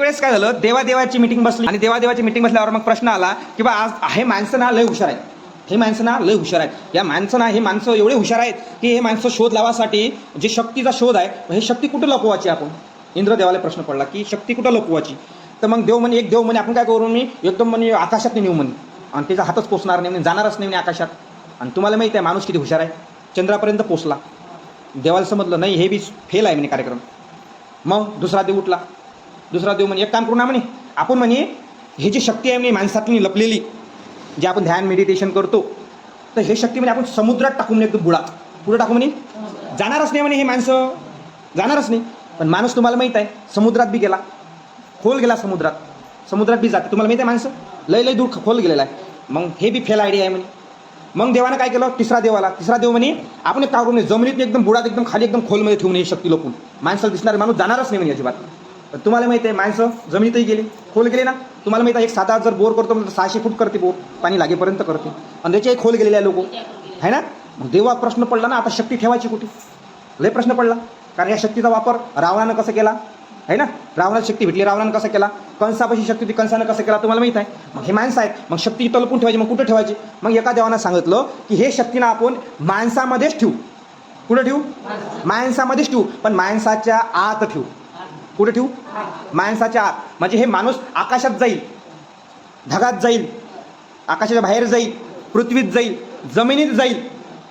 वेळेस काय झालं? देवादेवाची मीटिंग बसली आणि देवादेवाची मीटिंग बसल्यावर मग प्रश्न आला की बा आज हे माणसं ना लय हुशार आहेत. हे माणसं ना लय हुशार आहेत. या माणसं ना हे माणसं एवढे हुशार आहेत की हे माणसं शोध लावासाठी जे शक्तीचा शोध आहे हे शक्ती कुठं लपवायची आपण? इंद्रदेवाला प्रश्न पडला की शक्ती कुठं लपवायची? तर मग देव म्हणे एक देव म्हणे आपण काय करू मी एकदम म्हणे आकाशात नेऊ म्हणे. आणि त्याचा हातच पोचणार नाही म्हणे जाणारच नाही म्हणे आकाशात. आणि तुम्हाला माहिती आहे माणूस किती हुशार आहे. चंद्रापर्यंत पोचला देवाला समजलं नाही हे बी फेल आहे म्हणे कार्यक्रम. मग दुसरा देव उठला. दुसरा देव म्हणे एक काम करू ना म्हणे आपण म्हणे हे जी शक्ती आहे म्हणे माणसातली लपलेली जे आपण ध्यान मेडिटेशन करतो तर हे शक्ती म्हणजे आपण समुद्रात टाकू म्हणे एकदम बुडात. पुढे टाकू म्हणे जाणारच नाही म्हणे हे माणसं. जाणारच नाही. पण माणूस तुम्हाला माहीत आहे समुद्रात बी गेला खोल गेला समुद्रात. समुद्रात बी जाते. तुम्हाला माहिती आहे माणसं? लय लय दूर खोल गेलेला आहे. मग हे बी फेल आयडिया आहे म्हणे. मग देवानं काय केलं? तिसरा देवाला तिसरा देव म्हणे आपण एक नये जमिनीत एकदम बुडात एकदम खाली एकदम खोलमध्ये ठेवून नये शक्ती लोकून माणसाला दिसणारे माणूस जाणारच नाही म्हणे अजिबात. पण तुम्हाला माहिती आहे माणसं जमिनीतही गेली खोल गेले ना? तुम्हाला माहिती आहे एक साधा जर बोर करतो म्हणजे सहाशे फूट करते बोर पाणी लागेपर्यंत करते. आणि त्याच्याही खोल गेलेले आहे लोक. आहे ना? मग देवा प्रश्न पडला ना आता शक्ती ठेवायची कुठे? लय प्रश्न पडला. कारण या शक्तीचा वापर रावणानं कसं केला? आहे ना? रावणाला शक्ती भेटली रावणानं कसं केला? कंसापाशी शक्ती होती कंसानं कसं केला? तुम्हाला माहीत आहे? मग हे माणसं आहेत. मग शक्ती तलपून ठेवायची मग कुठं ठेवायची? मग एका देवानं सांगितलं की हे शक्तीनं आपण माणसामध्येच ठेवू. कुठं ठेवू? माणसामध्येच ठेवू. पण माणसाच्या आत ठेवू. कुठे ठेवू? माणसाच्या आत म्हणजे हे माणूस आकाशात जाईल ढगात जाईल आकाशाच्या बाहेर जाईल पृथ्वीत जाईल जमिनीत जाईल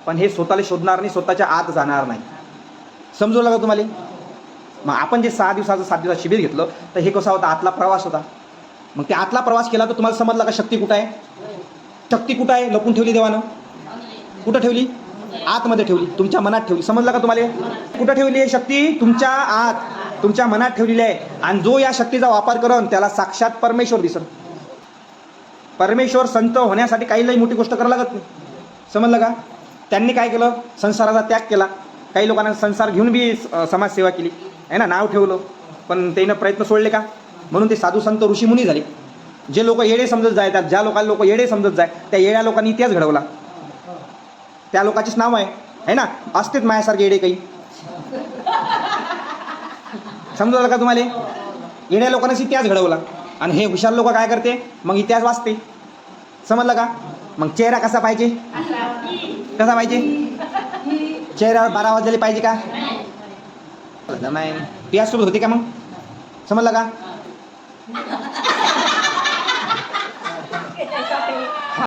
पण हे स्वतःला शोधणार नाही स्वतःच्या आत जाणार नाही. समजू लागा तुम्हाला? मग आपण जे सहा दिवसाचं सात दिवसाचं शिबिर घेतलं तर हे कसा होता? आतला प्रवास होता. मग ते आतला प्रवास केला तर तुम्हाला समजलं का शक्ती कुठं आहे? शक्ती कुठं आहे? लपून ठेवली देवानं. कुठं ठेवली? आतमध्ये ठेवली तुमच्या मनात ठेवली. समजलं का तुम्हाला? कुठं ठेवली आहे शक्ती? तुमच्या आत तुमच्या मनात ठेवलेली आहे. आणि जो या शक्तीचा वापर करून त्याला साक्षात परमेश्वर दिसत परमेश्वर संत होण्यासाठी काही लई मोठी गोष्ट करायला लागत नाही. समजलं का? त्यांनी काय केलं? संसाराचा त्याग केला. काही लोकांना संसार घेऊन बी समाजसेवा केली. आहे ना? नाव ठेवलं. पण त्यानं प्रयत्न सोडले का? म्हणून ते साधू संत ऋषीमुनी झाले. जे लोक येडे समजत जायतात ज्या लोकांना लोक येडे समजत जाय त्या येड्या लोकांनी इतिहास घडवला. त्या लोकांचीच नाव आहे. है ना? असतेच माझ्यासारखे येडे काही. समजवलं का तुम्हाला? येड्या लोकांनाच इतिहास घडवला. आणि हे हुशार लोक काय करते? मग इतिहास वाचते. समजलं का? मग चेहरा कसा पाहिजे? कसा पाहिजे? चेहऱ्यावर बारा वाजलेले पाहिजे का? नाही. पियाज सोबत होते का मग? समजलं का?